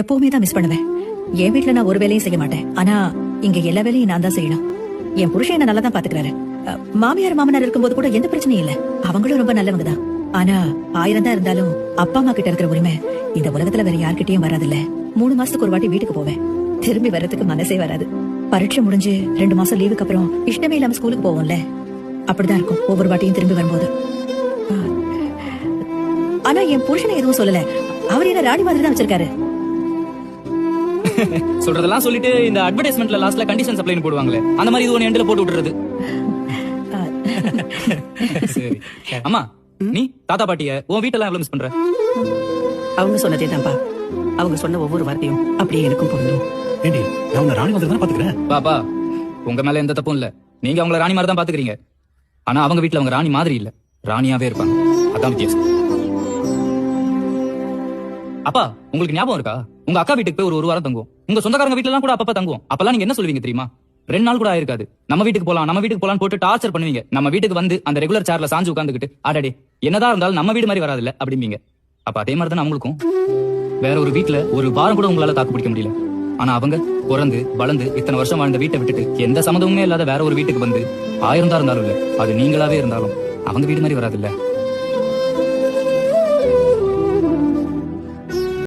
எப்பவுமே தான் மிஸ் பண்ணுவேன். என் வீட்ல நான் ஒரு வேலையும் செய்ய மாட்டேன். ஆனா இங்க எல்லா வேலையும் நான் தான் செய்யணும். என் புருஷன் என்ன நல்லா தான் பாத்துக்கிறாரு மாமியார் மாமனார் இருக்கும்போது கூட எந்த பிரச்சனையும் இல்ல. அவங்களும் ரொம்ப நல்லவங்க தான். ஆனா ஆயிரம் தான் இருந்தாலும் அப்பா அம்மா கிட்ட இருக்கிற உரிமை இந்த உலகத்துல வேற யார்கிட்டயும் வராதுல்ல. மூணு மாசத்துக்கு ஒரு வாட்டி வீட்டுக்கு போவேன். திரும்பி வர்றதுக்கு மனசே வராது. பரீட்சை முடிஞ்சு ரெண்டு மாசம் லீவுக்கு அப்புறம் இஷ்டமே இல்லாம ஸ்கூலுக்கு போவோம்ல. அப்படிதான் இருக்கும் ஒவ்வொரு வாட்டியும் திரும்பி வரும்போது. ஆனா என் புருஷனை எதுவும் சொல்லல. அவர் என்ன ராணி மாதிரி தான் வச்சிருக்காரு. சொல்றதெல்லாம் சொல்லிட்டு இந்த அட்வர்டைஸ்மெண்ட்ல லாஸ்ட்ல கண்டிஷன் சப்ளைன்னு போடுவாங்களே அந்த மாதிரி இது ஒன்று எண்டில் போட்டு விட்டுறது. சரி அம்மா நீ தாத்தா பாட்டிய உன் வீட்டெல்லாம் எவ்வளவு மிஸ் பண்ற? அவங்க சொன்னதே தான்ப்பா. அவங்க சொன்ன ஒவ்வொரு வார்த்தையும் அப்படியே எனக்கும் பொருந்தும். ஏண்டி நான் உன்னை ராணி மாதிரி தான் பாத்துக்கிறேன் பாப்பா உங்க மேல எந்த தப்பும் இல்ல. நீங்க அவங்கள ராணி மாதிரி தான் பாத்துக்கிறீங்க. ஆனா அவங்க வீட்ல அவங்க ராணி மாதிரி இல்ல. ராணியாவே இருப்பாங்க. அதான் வித்தியாசம். அப்பா உங்களுக்கு ஞாபகம் இருக்கா? உங்க அக்கா வீட்டுக்கு போய் ஒரு ஒரு வாரம் தங்குவோம். உங்க சொந்தக்காரங்க வீட்டுல கூட அப்பப்ப தங்குவோம். அப்பெல்லாம் நீங்க என்ன சொல்லுவீங்க தெரியுமா? ரெண்டு நாள் கூட ஆயிருக்காது. நம்ம வீட்டுக்கு போலாம் நம்ம வீட்டுக்கு போலாம் போட்டு டார்ச்சர் பண்ணுவீங்க. நம்ம வீட்டுக்கு வந்து அந்த ரெகுலர் சேர்ல சாஞ்சு உட்காந்துக்கிட்டு ஆடாடி என்னதான் இருந்தாலும் நம்ம வீடு மாதிரி வராதுல்ல அப்படிம்பீங்க. அப்ப அதே மாதிரி தான் அவங்களுக்கும் வேற ஒரு வீட்டுல ஒரு வாரம் கூட உங்களால தாக்கு பிடிக்க முடியல. ஆனா அவங்க பிறந்து வளர்ந்து இத்தனை வருஷம் வாழ்ந்த வீட்டை விட்டுட்டு எந்த சம்மந்தமுமே இல்லாத வேற ஒரு வீட்டுக்கு வந்து ஆயிரம் தான் இருந்தாலும் இல்ல அது நீங்களாவே இருந்தாலும் அவங்க வீடு மாதிரி வராதுல்ல.